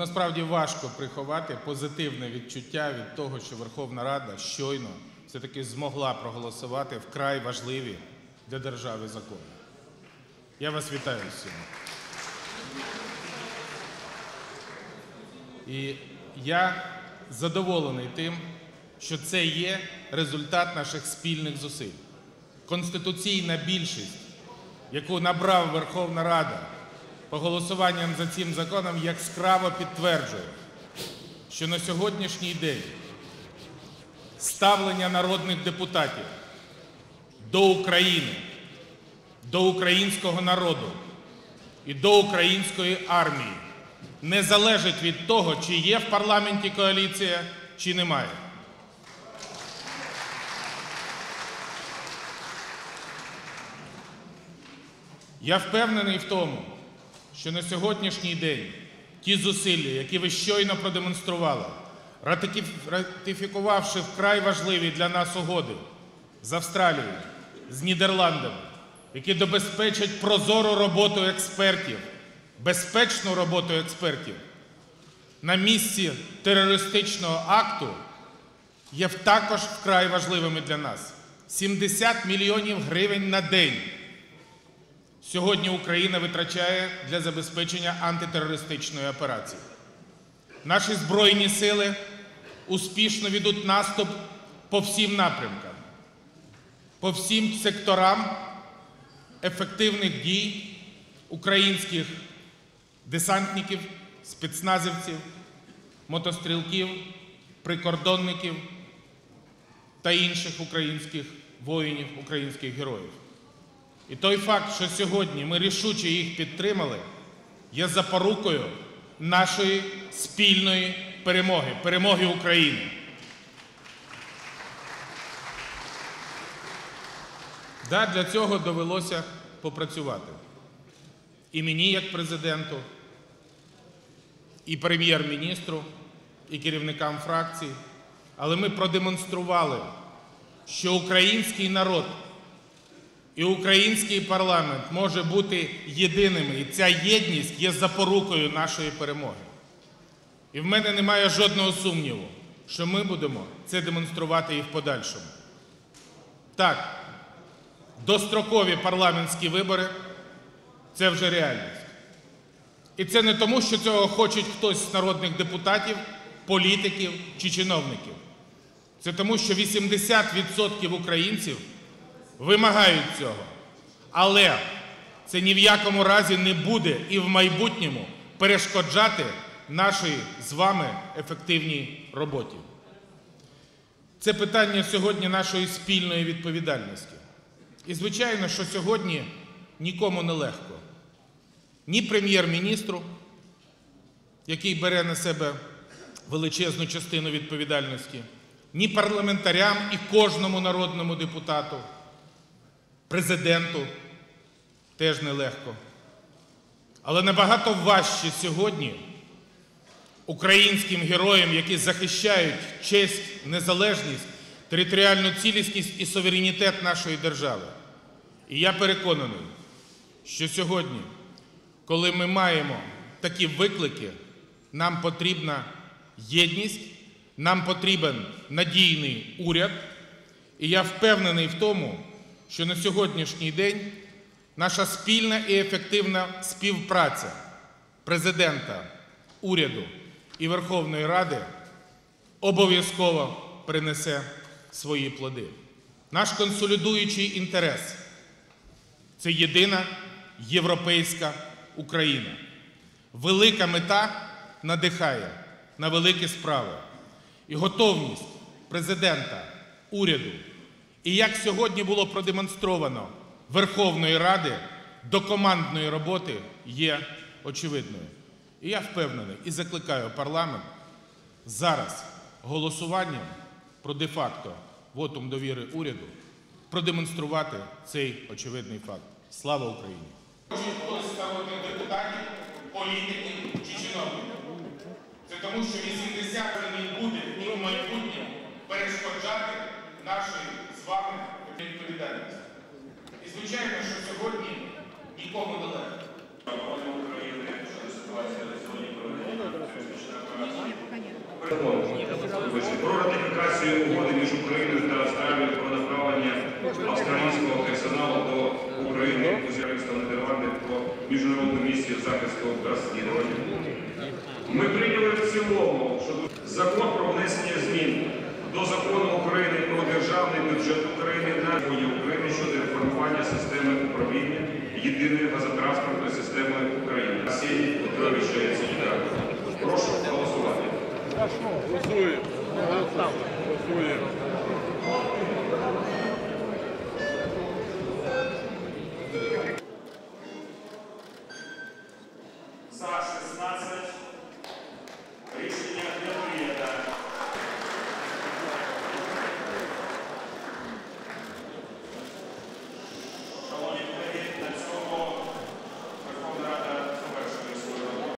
насправді важко приховати позитивне відчуття від того, що Верховна Рада щойно все-таки змогла проголосувати вкрай важливі для держави закони. Я вас вітаю цим. І я задоволений тим, що це є результат наших спільних зусиль. Конституційна більшість, яку набрав Верховна Рада по голосуванням за цим законом, яскраво підтверджує, що на сьогоднішній день ставлення народних депутатів до України, до українського народу і до української армії не залежить від того, чи є в парламенті коаліція, чи немає. Я впевнений в тому, що на сьогоднішній день ті зусилля, які ви щойно продемонстрували, ратифікувавши вкрай важливі для нас угоди з Австралією, з Нідерландами, які добезпечать прозору роботу експертів, безпечну роботу експертів на місці терористичного акту, є також вкрай важливими для нас. 70 мільйонів гривень на день сьогодні Україна витрачає для забезпечення антитерористичної операції. Наші збройні сили успішно ведуть наступ по всім напрямкам, по всім секторам ефективних дій українських десантників, спецназівців, мотострілків, прикордонників та інших українських воїнів, українських героїв. І той факт, що сьогодні ми рішуче їх підтримали, є запорукою нашої спільної перемоги, перемоги України. Да, для цього довелося попрацювати. І мені, як президенту, і прем'єр-міністру, і керівникам фракцій. Але ми продемонстрували, що український народ і український парламент може бути єдиними, і ця єдність є запорукою нашої перемоги. І в мене немає жодного сумніву, що ми будемо це демонструвати і в подальшому. Так, дострокові парламентські вибори це вже реальність. І це не тому, що цього хочуть хтось з народних депутатів, політиків чи чиновників. Це тому, що 80% українців вимагають цього. Але це ні в якому разі не буде і в майбутньому перешкоджати нашій з вами ефективній роботі. Це питання сьогодні нашої спільної відповідальності. І звичайно, що сьогодні нікому не легко. Ні прем'єр-міністру, який бере на себе величезну частину відповідальності, ні парламентарям і кожному народному депутату, президенту теж нелегко. Але набагато важче сьогодні українським героям, які захищають честь, незалежність, територіальну цілісність і суверенітет нашої держави. І я переконаний, що сьогодні, коли ми маємо такі виклики, нам потрібна єдність, нам потрібен надійний уряд. І я впевнений в тому, що на сьогоднішній день наша спільна і ефективна співпраця президента, уряду і Верховної Ради обов'язково принесе свої плоди. Наш консолідуючий інтерес це єдина європейська Україна. Велика мета надихає на великі справи і готовність президента, уряду. І як сьогодні було продемонстровано Верховної Ради до командної роботи є очевидною. І я впевнений і закликаю парламент зараз голосуванням про де-факто вотум довіри уряду продемонструвати цей очевидний факт. Слава Україні! Хтось народних депутатів, політиків чи чиновників. Це тому, що 80 не буде і в майбутньому перешкоджати нашої з вами відповідальності. І звичайно, що сьогодні нікому не легко. Про ратифікацію угоди між Україною та Австралією про направлення австралійського персоналу до України у Зірівського Нідерланди про міжнародну місію захисту розслідування. Ми прийняли в цілому щодо закон про внесення змін до закону України про державний бюджет України на України щодо реформування системи управління єдиної газотранспортної системи України. Арсеній Петрович Яценюка. Прошу голосувати. Голосуємо. Голосуємо.